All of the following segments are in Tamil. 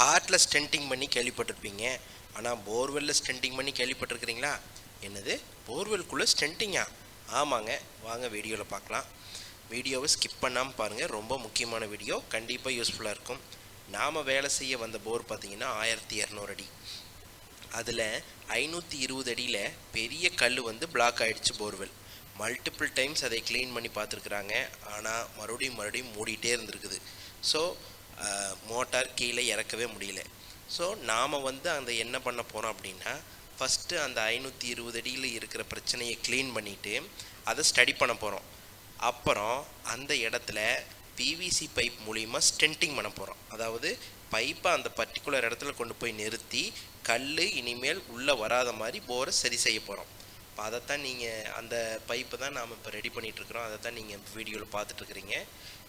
ஹார்ட்டில் ஸ்டென்டிங் பண்ணி கேள்விப்பட்டிருப்பீங்க. ஆனால் போர்வெல்லில் ஸ்டென்டிங் பண்ணி கேள்விப்பட்டிருக்கிறீங்களா? என்னது? போர்வெல்குள்ளே ஸ்டென்டிங்கா ஆமாங்க. வாங்க வீடியோவில் பார்க்கலாம். வீடியோவை ஸ்கிப் பண்ணாமல் பாருங்கள் ரொம்ப முக்கியமான வீடியோ. கண்டிப்பாக யூஸ்ஃபுல்லாக இருக்கும். நாம் வேலை செய்ய வந்த போர் பார்த்தீங்கன்னா ஆயிரத்தி இரநூறு அடி. அதில் ஐநூற்றி இருபது அடியில் பெரிய கல் வந்து பிளாக் ஆகிடுச்சு போர்வெல் மல்டிபிள் டைம்ஸ் அதை க்ளீன் பண்ணி பார்த்துருக்குறாங்க. ஆனால் மறுபடியும் மறுபடியும் மூடிட்டே இருந்திருக்குது. ஸோ மோட்டார் கீழே இறக்கவே முடியல. ஸோ நாம் வந்து அந்த என்ன பண்ண போகிறோம் அப்படின்னா ஃபஸ்ட்டு அந்த ஐநூற்றி இருபது அடியில் இருக்கிற பிரச்சனையை க்ளீன் பண்ணிவிட்டு அதை ஸ்டடி பண்ண போகிறோம் அப்புறம் அந்த இடத்துல பிவிசி பைப் மூலிமா ஸ்டென்டிங் பண்ண போகிறோம் அதாவது பைப்பை அந்த பர்டிகுலர் இடத்துல கொண்டு போய் நிறுத்தி கல் இனிமேல் உள்ளே வராத மாதிரி போரை சரி செய்ய போகிறோம் இப்போ அதைத்தான் நீங்கள் அந்த பைப்பை தான் நாம் இப்போ ரெடி பண்ணிகிட்ருக்குறோம் அதை தான் நீங்கள் வீடியோவில் பார்த்துட்ருக்குறீங்க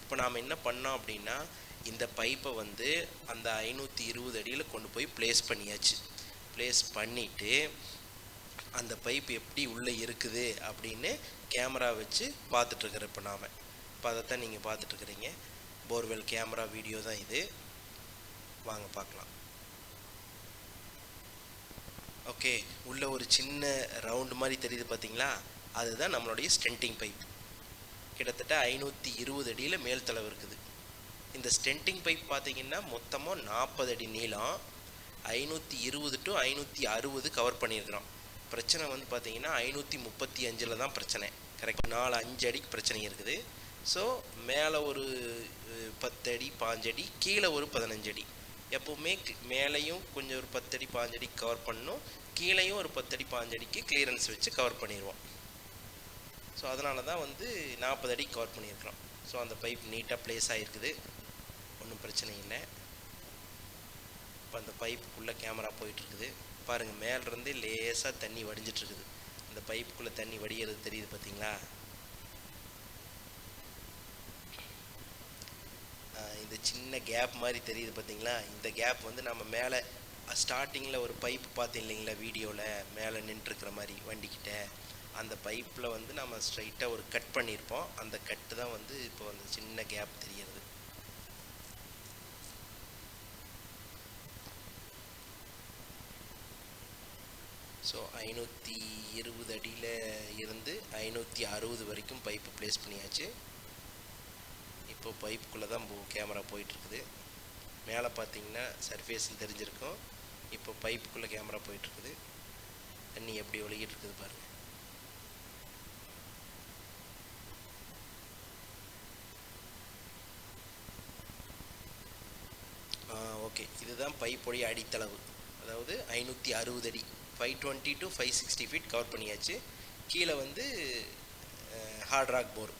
இப்போ நாம் என்ன பண்ணோம் அப்படின்னா இந்த பைப்பை வந்து அந்த ஐநூற்றி இருபது அடியில் கொண்டு போய் ப்ளேஸ் பண்ணியாச்சு. ப்ளேஸ் பண்ணிவிட்டு அந்த பைப் எப்படி உள்ளே இருக்குது அப்படின்னு கேமரா வச்சு பார்த்துட்ருக்குற இப்போ நாம். இப்போ அதைத்தான் நீங்கள் பார்த்துட்ருக்குறீங்க போர்வெல் கேமரா வீடியோ தான் இது. வாங்க பார்க்கலாம். ஓகே உள்ள ஒரு சின்ன ரவுண்டு மாதிரி தெரியுது பார்த்தீங்களா அதுதான் நம்மளுடைய ஸ்டென்டிங் பைப் கிட்டத்தட்ட ஐநூற்றி இருபது அடியில் மேல் தளவு இருக்குது. இந்த ஸ்டென்டிங் பைப் பார்த்தீங்கன்னா மொத்தமாக நாற்பது அடி நீளம். ஐநூற்றி இருபது டு ஐநூற்றி அறுபது கவர் பண்ணியிருக்கிறோம். பிரச்சனை வந்து பார்த்தீங்கன்னா ஐநூற்றி முப்பத்தி அஞ்சில் தான் பிரச்சனை. கரெக்ட் நாலு அஞ்சு அடிக்கு பிரச்சனை இருக்குது. ஸோ மேலே ஒரு பத்து அடி பாஞ்சடி கீழே ஒரு பதினஞ்சடி. எப்போவுமே மேலேயும் கொஞ்சம் ஒரு பத்தடி பாஞ்சடி கவர் பண்ணணும். கீழேயும் ஒரு பத்தடி பாஞ்சடிக்கு கிளியரன்ஸ் வச்சு கவர் பண்ணிடுவோம் ஸோ அதனால தான் வந்து நாற்பது அடி கவர் பண்ணியிருக்கிறோம். ஸோ அந்த பைப் நீட்டாக ப்ளேஸ் ஆகிருக்குது ஒன்றும் பிரச்சனை இல்லை. இப்போ அந்த பைப்புக்குள்ளே கேமரா போயிட்டுருக்குது. பாருங்கள் மேலேருந்து லேசாக தண்ணி வடிஞ்சிட்ருக்குது அந்த பைப்புக்குள்ளே தண்ணி வடிகிறது தெரியுது பார்த்தீங்களா? இந்த சின்ன கேப் மாதிரி தெரியுது பார்த்தீங்களா? இந்த கேப் வந்து நம்ம மேலே ஸ்டார்டிங்கில் ஒரு பைப் பார்த்தோம் இல்லைங்களா வீடியோவில்? மேலே நின்றுருக்கிற மாதிரி வண்டிக்கிட்ட. அந்த பைப்பில் வந்து நம்ம ஸ்ட்ரைட்டாக ஒரு கட் பண்ணியிருப்போம் அந்த கட்டு தான் வந்து இப்போ அந்த சின்ன கேப் தெரியுது. ஸோ ஐநூற்றி இருபது அடியில் இருந்து ஐநூற்றி அறுபது வரைக்கும் பைப்பு ப்ளேஸ் பண்ணியாச்சு. இப்போ பைப்புக்குள்ளே தான் கேமரா போயிட்டுருக்குது. மேலே பார்த்தீங்கன்னா சர்ஃபேஸ் தெரிஞ்சிருக்கும். இப்போ பைப்புக்குள்ளே கேமரா போயிட்டுருக்குது. தண்ணி எப்படி ஒழுகிட்டு இருக்குது பாருங்கள் ஓகே. இதுதான் பைப்பொடைய அடித்தளவு. அதாவது ஐநூற்றி அறுபது அடி. Five twenty to five sixty feet cover பண்ணியாச்சு. கீழே வந்து ஹார்ட் ராக் போர்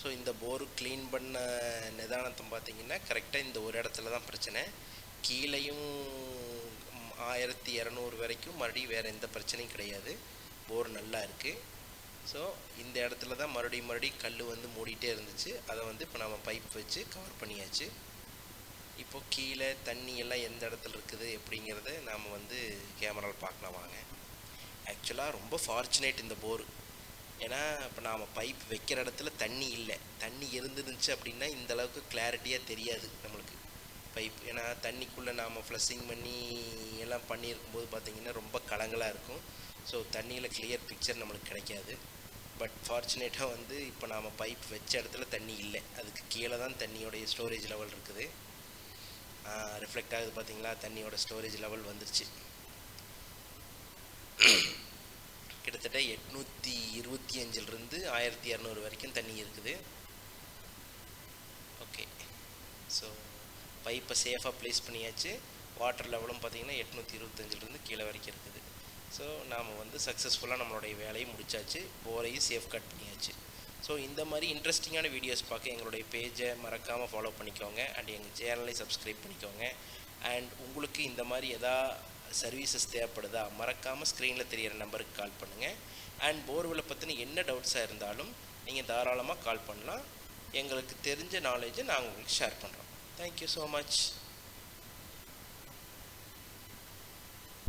ஸோ இந்த போர் க்ளீன் பண்ண நிதானத்தை பார்த்தீங்கன்னா கரெக்டாக இந்த ஒரு இடத்துல தான் பிரச்சனை. கீழேயும் ஆயிரத்தி இரநூறு வரைக்கும் மறுபடியும் வேறு எந்த பிரச்சனையும் கிடையாது. போர் நல்லா இருக்குது ஸோ இந்த இடத்துல தான் மறுபடியும் மறுபடியும் கல் வந்து மூடிட்டே இருந்துச்சு. அதை வந்து இப்போ நம்ம பைப் வச்சு கவர் பண்ணியாச்சு. இப்போ கீழே தண்ணி எல்லாம் எந்த இடத்துல இருக்குது எப்படிங்கிறத நாம் வந்து கேமராவில் பார்க்கலாம் வாங்க. ஆக்சுவலாக ரொம்ப ஃபார்ச்சுனேட் இந்த போர் ஏன்னா இப்போ நாம் பைப் வைக்கிற இடத்துல தண்ணி இல்லை. தண்ணி இருந்துருந்துச்சு அப்படின்னா இந்த அளவுக்கு கிளாரிட்டியாக தெரியாது நம்மளுக்கு. பைப் ஏன்னா தண்ணிக்குள்ளே நாம் ஃப்ளஷிங் பண்ணி எல்லாம் பண்ணியிருக்கும்போது பார்த்திங்கன்னா ரொம்ப கலங்களாக இருக்கும். ஸோ தண்ணியில் கிளியர் பிக்சர் நம்மளுக்கு கிடைக்காது. பட் ஃபார்ச்சுனேட்டாக வந்து இப்போ நாம் பைப் வச்ச இடத்துல தண்ணி இல்லை. அதுக்கு கீழே தான் தண்ணியோடைய ஸ்டோரேஜ் லெவல் இருக்குது. ரிஃப்ளெக்ட் ஆகுது பார்த்தீங்களா தண்ணியோட ஸ்டோரேஜ் லெவல் வந்துருச்சு. கிட்டத்தட்ட எட்நூற்றி இருபத்தி அஞ்சிலிருந்து ஆயிரத்தி இரநூறு வரைக்கும் தண்ணி இருக்குது. ஓகே ஸோ பைப்பை சேஃபாக ப்ளேஸ் பண்ணியாச்சு. வாட்டர் லெவலும் பார்த்திங்கன்னா எட்நூற்றி இருபத்தஞ்சிலிருந்து கீழே வரைக்கும் இருக்குது. ஸோ நாம் வந்து சக்ஸஸ்ஃபுல்லாக நம்மளுடைய வேலையை முடித்தாச்சு போரையும் சேஃப் கட் பண்ணியாச்சு. ஸோ இந்த மாதிரி இன்ட்ரெஸ்டிங்கான வீடியோஸ் பார்க்க எங்களுடைய பேஜை மறக்காமல் ஃபாலோ பண்ணிக்கோங்க. அண்ட் எங்கள் சேனலை சப்ஸ்கிரைப் பண்ணிக்கோங்க. அண்ட் உங்களுக்கு இந்த மாதிரி எதா சர்வீசஸ் தேவைப்படுதா மறக்காமல் ஸ்க்ரீனில் தெரியிற நம்பருக்கு கால் பண்ணுங்கள் அண்ட் போர்வெலை பற்றின என்ன டவுட்ஸாக இருந்தாலும் நீங்கள் தாராளமாக கால் பண்ணலாம். எங்களுக்கு தெரிஞ்ச நாலேஜை நாங்கள் உங்களுக்கு ஷேர் பண்ணுறோம் தேங்க்யூ ஸோ மச்